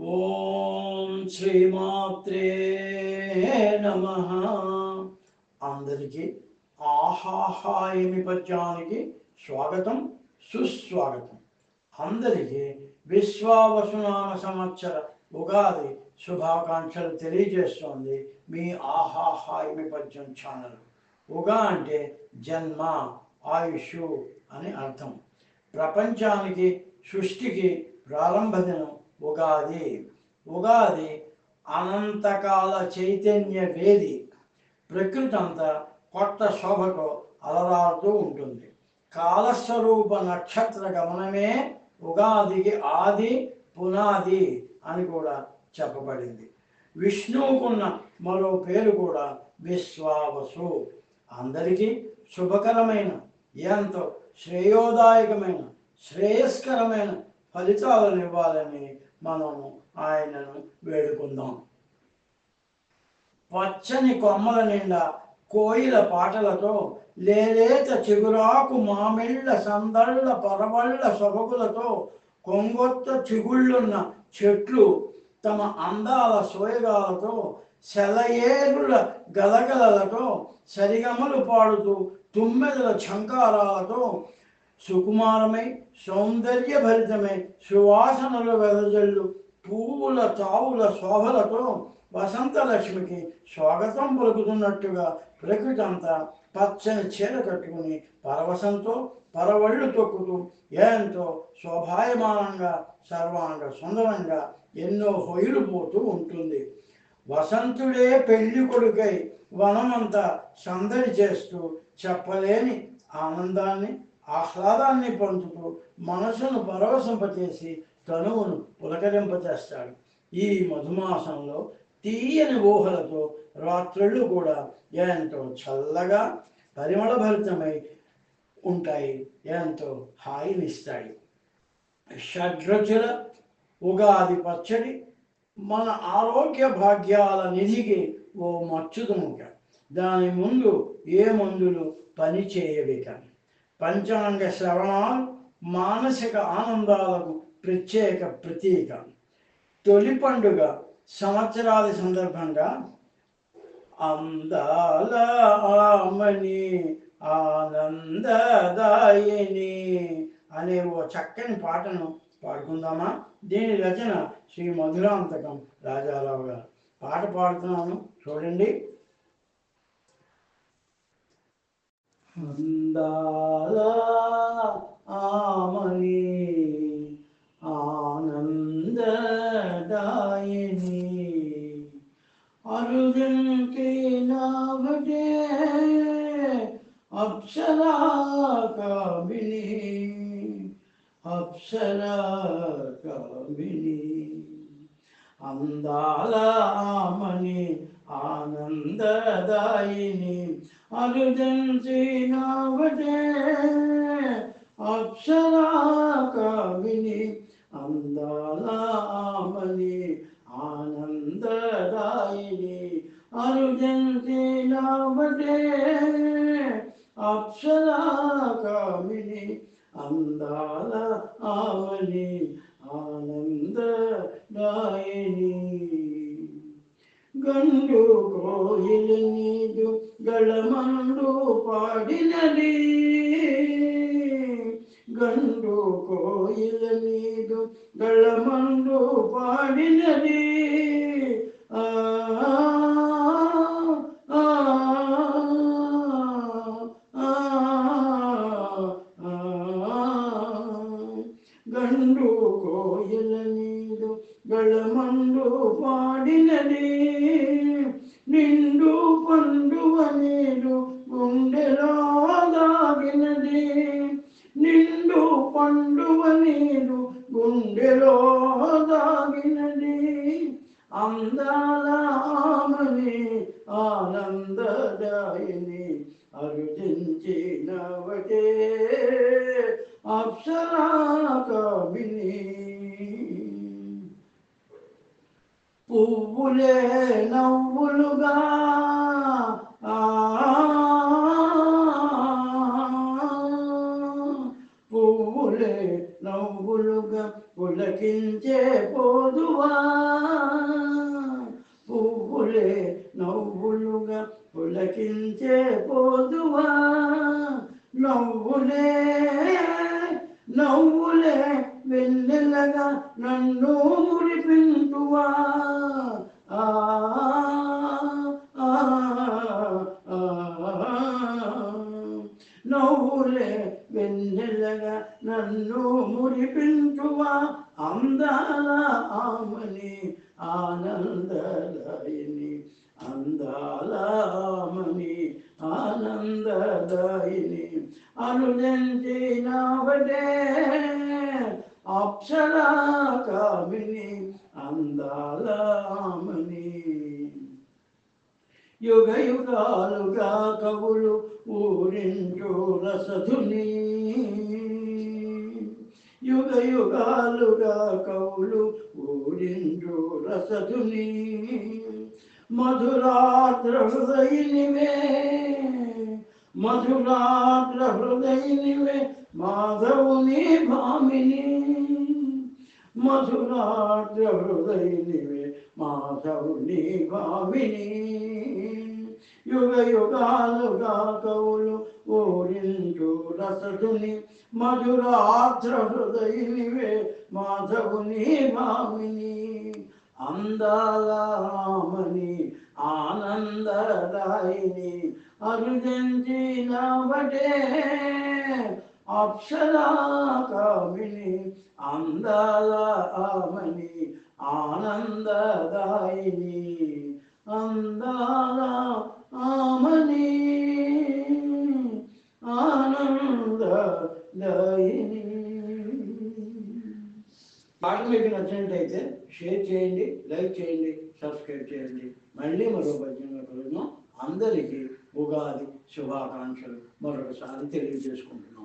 ఓం శ్రీమాత్రే నమ. అందరికీ ఆహాహాయమి పద్యానికి స్వాగతం సుస్వాగతం. అందరికీ విశ్వావసునామ సంవత్సర ఉగాది శుభాకాంక్షలు తెలియజేస్తోంది మీ ఆహాహాయమి పద్యం ఛానల్. ఉగా అంటే జన్మ ఆయుష్ అని అర్థం. ప్రపంచానికి సృష్టికి ప్రారంభ దినం ఉగాది. ఉగాది అనంతకాల చైతన్య వేది. ప్రకృతి అంతా కొత్త శోభకు అలరాడుతూ ఉంటుంది. కాలస్వరూప నక్షత్ర గమనమే ఉగాదికి ఆది పునాది అని కూడా చెప్పబడింది. విష్ణువుకున్న మరో పేరు కూడా విశ్వావసు. అందరికీ శుభకరమైన ఎంతో శ్రేయోదాయకమైన శ్రేయస్కరమైన ఫలితాలను ఇవ్వాలని మనము ఆయనను వేడుకుందాం. పచ్చని కొమ్మల నిండా కోయిల పాటలతో లేలేత చిగురాకు మామిళ్ళ సందళ్ళ పరవళ్ళ సొబగులతో కొంగొత్త చిగుళ్ళున్న చెట్లు తమ అందాల సోయగాలతో సెలయేరుల గలగలలతో సరిగమలు పాడుతూ తుమ్మెదల చంకారాలతో సుకుమారమై సౌందర్యభరితమై సువాసనలు వెదజల్లు పువ్వుల తావుల శోభలతో వసంతలక్ష్మికి స్వాగతం పలుకుతున్నట్టుగా ప్రకృతి అంతా పచ్చని చీర కట్టుకుని పరవశంతో పరవళ్ళు తొక్కుతూ ఎంతో శోభాయమానంగా సర్వాంగ సుందరంగా ఎన్నో హొయులు పోతూ ఉంటుంది. వసంతుడే పెళ్ళి కొడుకై వనమంతా సందడి చేస్తూ చెప్పలేని ఆనందాన్ని ఆహ్లాదాన్ని పొందుతూ మనసును పరవశింపచేసి తనువును పులకరింపచేస్తాడు. ఈ మధుమాసంలో తీయని ఊహలతో రాత్రుళ్ళు కూడా ఎంతో చల్లగా పరిమళభరితమై ఉంటాయి ఎంతో హాయినిస్తాయి. షడ్రుచుల ఉగాది పచ్చడి మన ఆరోగ్య భాగ్యాల నిధికి ఓ మచ్చుతుముక దాని ముందు ఏ మందులు పని చేయవిక పంచాంగ శ్రవణాలు మానసిక ఆనందాలకు ప్రత్యేక ప్రతీక. తొలి పండుగ సంవత్సరాది సందర్భంగా అందాల ఆమని ఆనందదాయిని అనే ఓ చక్కని పాటను పాడుకుందామా? దీని రచన శ్రీ మధురాంతకం రాజారావు గారు. పాట పాడుతున్నాను చూడండి. అందాల ఆమని ఆనందదాయిని. అరుదంకి నావటే అప్సరా కామిని అప్సరా కామిని అందాల ఆమని ఆనందదాయిని. అరుదంచి నావటే అప్సరా కామిని అందాల ఆమని ఆనందదాయిని. అరుజంతి నామటే అప్సరా కామిని అందాల ఆమని ఆనందదాయిని. ಕಂಡು ಕೋಯಿಲೆ ನೀದು ಗಳಮಂಡು ಪಾಡಿನಲಿ. ಗಂಡು ಕೋಯಿಲೆ ನೀದು ಗಳಮಂಡು ಪಾಡಿನಲಿ. గళమండు పాడినది నిండు పండువ నీడు గుండెలో దాగినది. నిండు పండువ నీడు గుండెలో దాగినది. అందాల ఆనందదాయని అర్జించినవటే. అప్సరా కవిని పువ్వులే నవ్వులుగా. పువ్వులే నవ్వులుగా పులకించే పోదువా. పువ్వులే నవ్వులుగా పులకించే పోదువా. నవ్వులే నవ్వులే వెన్నెలగా నన్ను మురిపించువా నవ్వులే వెన్నెలగా నన్ను మురిపించువా అందాల ఆమని ఆనందదాయిని అందాల ఆమని ఆనందదాయిని. అనుజంచినవడే అప్సరా కామిని అందాల ఆమని యుగ యుగాలుగా కవులు ఊరించు రసధుని. యుగ యుగాలుగా కవులు ఊరించు రసధుని. మధురాద్ర హృదయినివే మధురాగ్ర హృదయినివే మాధవుని భామిని మధురాగ్ర హృదయినివే మాధవుని భామిని యుగ యుగాలుగా కవులు ఓరించు రసదుని మధురాద్ర హృదయినివే మాధవుని భామిని అందాలామని ఆనందదాయిని అరుజంచినవటే అప్సరా కామిని అందాల ఆమని ఆనందదాయిని అందాల ఆమని ఆనందదాయిని. పాట మీకు నచ్చినట్టయితే షేర్ చేయండి లైక్ చేయండి సబ్స్క్రైబ్ చేయండి. మళ్ళీ మరో భజన అందరికీ ఉగాది శుభాకాంక్షలు మరొకసారి తెలియజేసుకుంటున్నాం